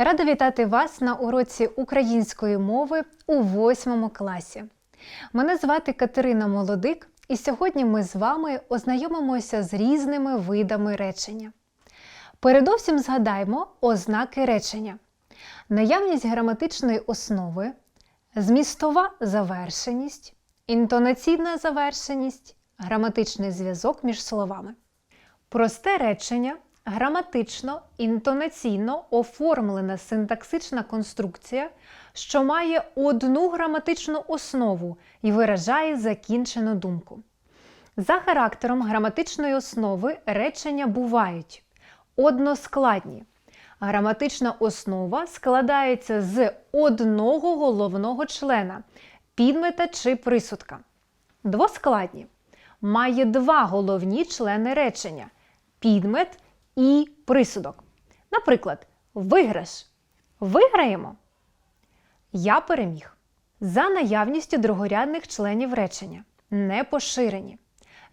Рада вітати вас на уроці української мови у восьмому класі. Мене звати Катерина Молодик, і сьогодні ми з вами ознайомимося з різними видами речення. Передовсім згадаймо ознаки речення: наявність граматичної основи, змістова завершеність, інтонаційна завершеність, граматичний зв'язок між словами. Просте речення граматично, інтонаційно оформлена синтаксична конструкція, що має одну граматичну основу і виражає закінчену думку. За характером граматичної основи речення бувають односкладні. Граматична основа складається з одного головного члена підмета чи присудка. Двоскладні має два головні члени речення підмет і присудок. Наприклад, виграш. Виграємо. Я переміг. За наявністю другорядних членів речення. Не поширені.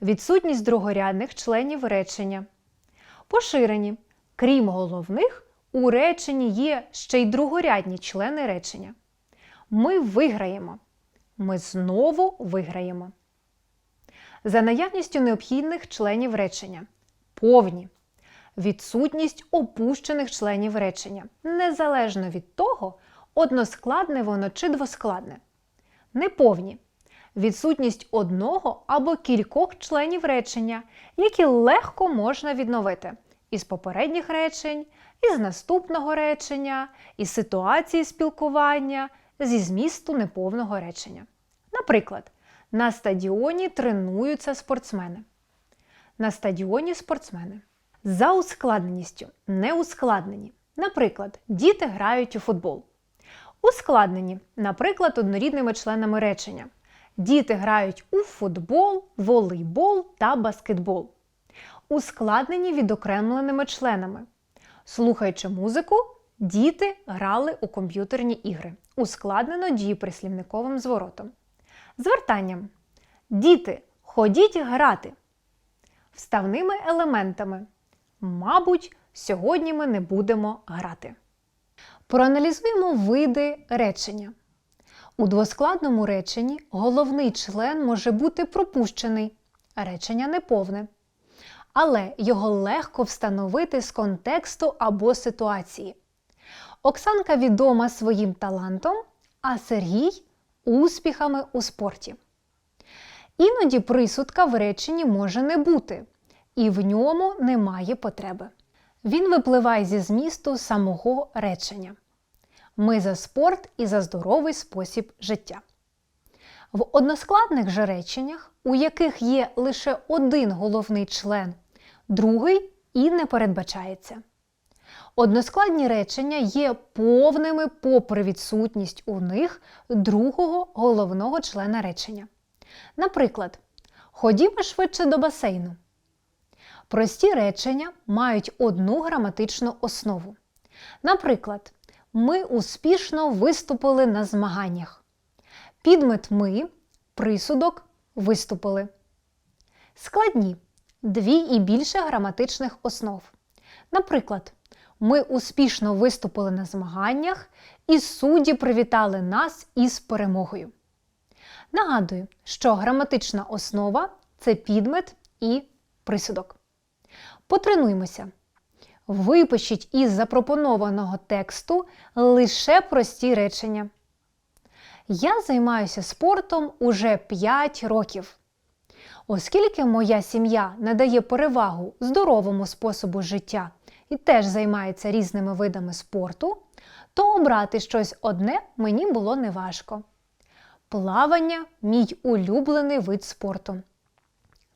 Відсутність другорядних членів речення. Поширені. Крім головних, у реченні є ще й другорядні члени речення. Ми виграємо. Ми знову виграємо. За наявністю необхідних членів речення. Повні. Відсутність опущених членів речення. Незалежно від того, односкладне воно чи двоскладне. Неповні. Відсутність одного або кількох членів речення, які легко можна відновити із попередніх речень, із наступного речення, із ситуації спілкування, зі змісту неповного речення. Наприклад, на стадіоні тренуються спортсмени. На стадіоні спортсмени. За ускладненістю неускладнені. Наприклад, діти грають у футбол. Ускладнені, наприклад, однорідними членами речення. Діти грають у футбол, волейбол та баскетбол. Ускладнені відокремленими членами. Слухаючи музику, діти грали у комп'ютерні ігри. Ускладнено дієприслівниковим зворотом. Звертанням. Діти, ходіть грати. Вставними елементами. Мабуть, сьогодні ми не будемо грати. Проаналізуємо види речення. У двоскладному реченні головний член може бути пропущений, речення неповне. Але його легко встановити з контексту або ситуації. Оксанка відома своїм талантом, а Сергій успіхами у спорті. Іноді присудка в реченні може не бути, і в ньому немає потреби. Він випливає зі змісту самого речення. Ми за спорт і за здоровий спосіб життя. В односкладних же реченнях, у яких є лише один головний член, другий і не передбачається. Односкладні речення є повними попри відсутність у них другого головного члена речення. Наприклад, ходімо швидше до басейну. Прості речення мають одну граматичну основу. Наприклад, ми успішно виступили на змаганнях. Підмет ми, присудок виступили. Складні дві і більше граматичних основ. Наприклад, ми успішно виступили на змаганнях, і судді привітали нас із перемогою. Нагадую, що граматична основа це підмет і присудок. Потренуймося. Випишіть із запропонованого тексту лише прості речення. Я займаюся спортом уже 5 років. Оскільки моя сім'я надає перевагу здоровому способу життя і теж займається різними видами спорту, то обрати щось одне мені було неважко. Плавання мій улюблений вид спорту.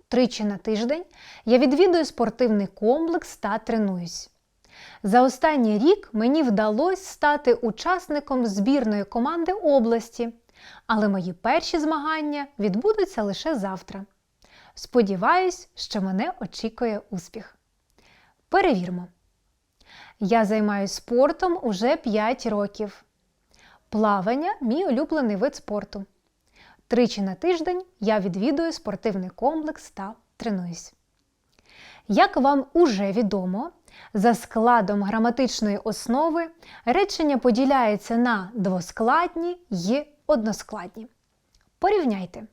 Тричі на тиждень я відвідую спортивний комплекс та тренуюсь. За останній рік мені вдалося стати учасником збірної команди області, але мої перші змагання відбудуться лише завтра. Сподіваюсь, що мене очікує успіх. Перевірмо. Я займаюся спортом уже 5 років. Плавання мій улюблений вид спорту. Тричі на тиждень я відвідую спортивний комплекс та тренуюсь. Як вам уже відомо, За складом граматичної основи речення поділяється на двоскладні й односкладні. Порівняйте.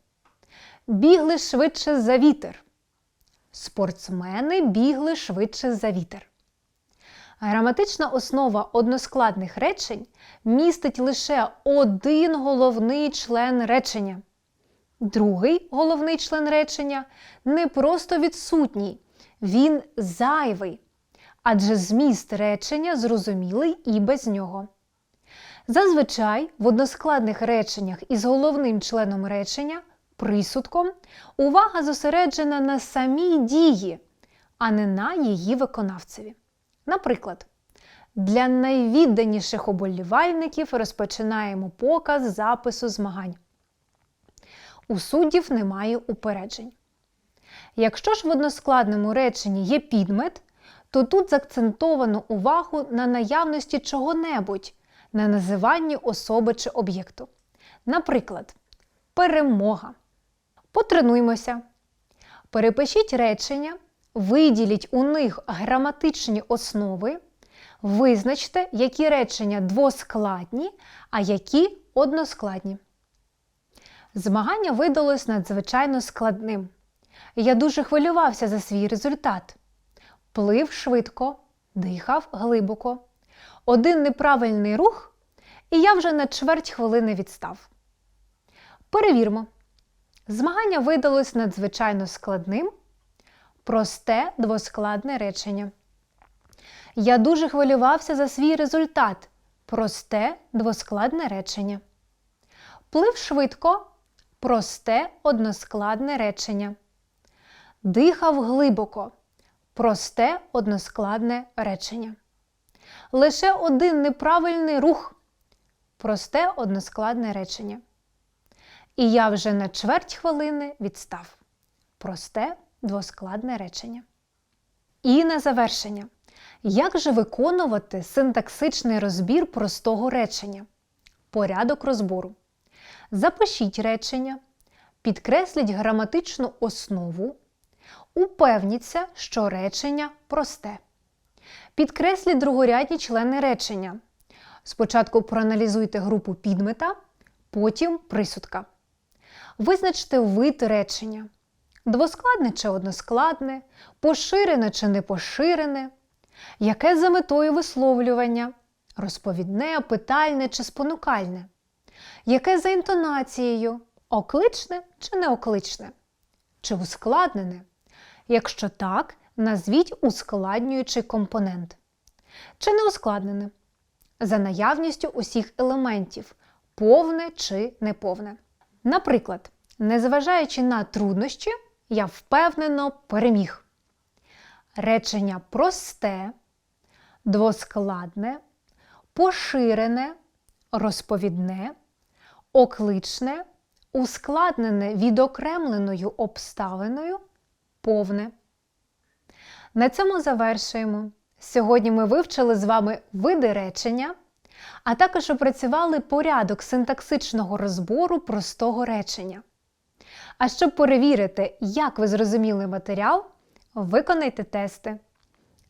Бігли швидше за вітер. Спортсмени бігли швидше за вітер. Граматична основа односкладних речень містить лише один головний член речення. Другий головний член речення не просто відсутній, він зайвий, адже зміст речення зрозумілий і без нього. Зазвичай в односкладних реченнях із головним членом речення, присудком, увага зосереджена на самій дії, а не на її виконавцеві. Наприклад, для найвідданіших оболівальників розпочинаємо показ запису змагань. У суддів немає упереджень. Якщо ж в односкладному реченні є підмет, то тут заакцентовано увагу на наявності чого-небудь, на називанні особи чи об'єкту. Наприклад, перемога. Потренуймося. Перепишіть речення, виділіть у них граматичні основи, визначте, які речення двоскладні, а які односкладні. Змагання видалось надзвичайно складним. Я дуже хвилювався за свій результат. Плив швидко, дихав глибоко. Один неправильний рух, і я вже на чверть хвилини відстав. Перевірмо. Змагання видалось надзвичайно складним. Просте двоскладне речення. Я дуже хвилювався за свій результат. Просте двоскладне речення. Плив швидко. Просте односкладне речення. Дихав глибоко. Просте односкладне речення. Лише один неправильний рух. Просте односкладне речення. І я вже на чверть хвилини відстав. Просте двоскладне речення. І на завершення. Як же виконувати синтаксичний розбір простого речення? Порядок розбору. Запишіть речення, підкресліть граматичну основу, упевніться, що речення просте. Підкресліть другорядні члени речення. Спочатку проаналізуйте групу підмета, потім присудка. Визначте вид речення. Двоскладне чи односкладне, поширене чи не поширене, яке за метою висловлювання, розповідне, питальне чи спонукальне, яке за інтонацією, окличне чи неокличне, чи ускладнене. Якщо так, назвіть ускладнюючий компонент. Чи не ускладнене. За наявністю усіх елементів повне чи неповне. Наприклад, незважаючи на труднощі, я впевнено переміг. Речення просте, двоскладне, поширене, розповідне, окличне, ускладнене відокремленою обставиною, повне. На цьому завершуємо. Сьогодні ми вивчили з вами види речення, а також опрацювали порядок синтаксичного розбору простого речення. А щоб перевірити, як ви зрозуміли матеріал, виконайте тести.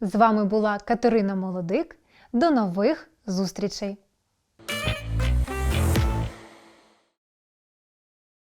З вами була Катерина Молодик. До нових зустрічей!